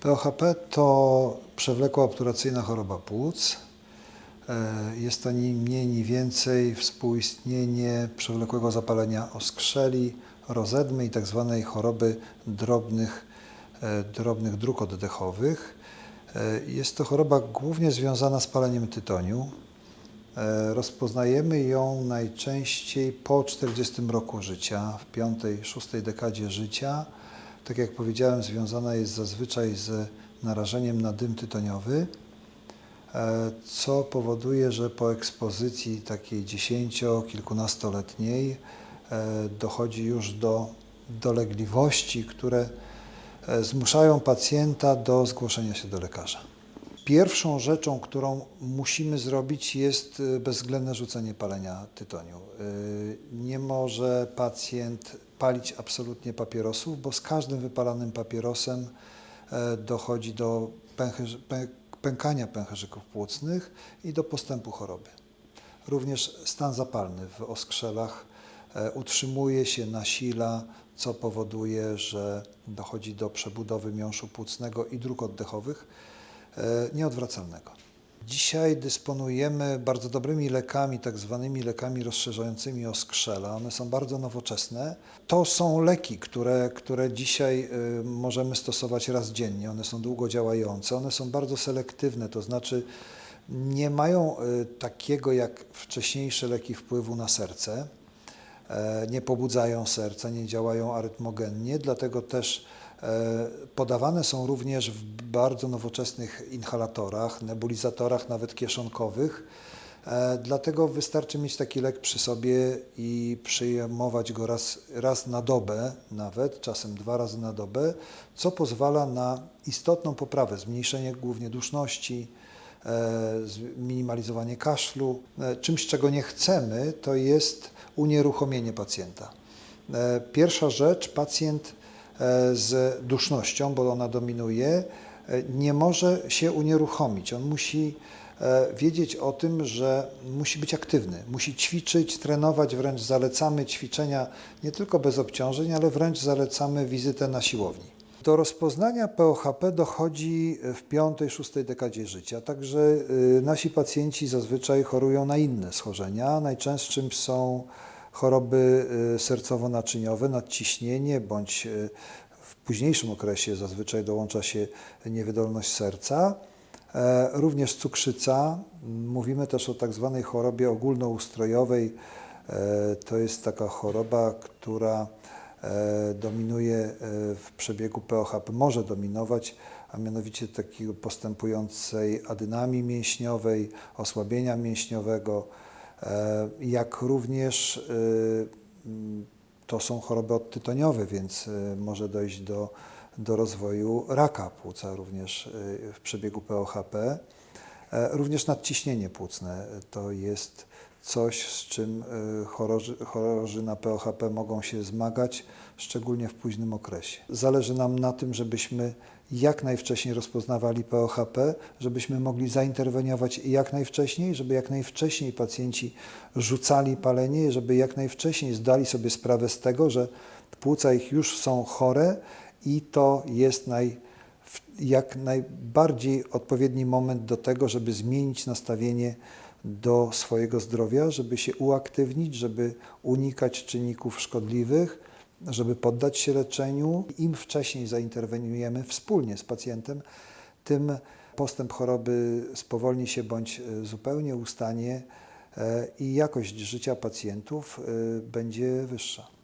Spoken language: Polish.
POHP to przewlekła obturacyjna choroba płuc. E, Jest to ni mniej, ni więcej współistnienie przewlekłego zapalenia oskrzeli, rozedmy i tzw. choroby drobnych, e, drobnych dróg oddechowych. E, Jest to choroba głównie związana z paleniem tytoniu. Rozpoznajemy ją najczęściej po 40 roku życia, w piątej, szóstej dekadzie życia. Tak jak powiedziałem, związana jest zazwyczaj z narażeniem na dym tytoniowy, e, co powoduje, że po ekspozycji takiej 10-kilkunastoletniej e, dochodzi już do dolegliwości, które e, zmuszają pacjenta do zgłoszenia się do lekarza. Pierwszą rzeczą, którą musimy zrobić, jest bezwzględne rzucenie palenia tytoniu. Nie może pacjent palić absolutnie papierosów, bo z każdym wypalanym papierosem e, dochodzi do pękania pęcherzyków płucnych i do postępu choroby. Również stan zapalny w oskrzelach e, utrzymuje się, nasila, co powoduje, że dochodzi do przebudowy miąższu płucnego i dróg oddechowych e, nieodwracalnego. Dzisiaj dysponujemy bardzo dobrymi lekami, tak zwanymi lekami rozszerzającymi oskrzela. One są bardzo nowoczesne. To są leki, które, które dzisiaj y, możemy stosować raz dziennie. One są długodziałające, one są bardzo selektywne, to znaczy nie mają y, takiego jak wcześniejsze leki wpływu na serce e, nie pobudzają serca, nie działają arytmogennie, dlatego też podawane są również w bardzo nowoczesnych inhalatorach, nebulizatorach, nawet kieszonkowych. E, Dlatego wystarczy mieć taki lek przy sobie i przyjmować go raz, raz na dobę, nawet czasem dwa razy na dobę, co pozwala na istotną poprawę, zmniejszenie głównie duszności, e, zminimalizowanie kaszlu. E, Czymś, czego nie chcemy, to jest unieruchomienie pacjenta. E, Pierwsza rzecz, pacjent e, z dusznością, bo ona dominuje, e, nie może się unieruchomić. On musi e, wiedzieć o tym, że musi być aktywny, musi ćwiczyć, trenować, wręcz zalecamy ćwiczenia nie tylko bez obciążeń, ale wręcz zalecamy wizytę na siłowni. Do rozpoznania POHP dochodzi w piątej, szóstej dekadzie życia, także y, nasi pacjenci zazwyczaj chorują na inne schorzenia. Najczęstszym są choroby y, sercowo-naczyniowe, nadciśnienie bądź y, w późniejszym okresie zazwyczaj dołącza się niewydolność serca. E, Również cukrzyca. Mówimy też o tak zwanej chorobie ogólnoustrojowej. E, To jest taka choroba, która e, dominuje w przebiegu POHP, może dominować, a mianowicie takiego postępującej adynamii mięśniowej, osłabienia mięśniowego, jak również e, m, to są choroby odtytoniowe, więc e, może dojść do, do rozwoju raka płuca również e, w przebiegu POHP. E, Również nadciśnienie płucne to jest coś, z czym e, choroży, chorzy na POHP mogą się zmagać, szczególnie w późnym okresie. Zależy nam na tym, żebyśmy jak najwcześniej rozpoznawali POHP, żebyśmy mogli zainterweniować jak najwcześniej, żeby jak najwcześniej pacjenci rzucali palenie, żeby jak najwcześniej zdali sobie sprawę z tego, że płuca ich już są chore i to jest naj, jak najbardziej odpowiedni moment do tego, żeby zmienić nastawienie do swojego zdrowia, żeby się uaktywnić, żeby unikać czynników szkodliwych, żeby poddać się leczeniu. Im wcześniej zainterweniujemy wspólnie z pacjentem, tym postęp choroby spowolni się bądź e, zupełnie ustanie e, i jakość życia pacjentów e, będzie wyższa.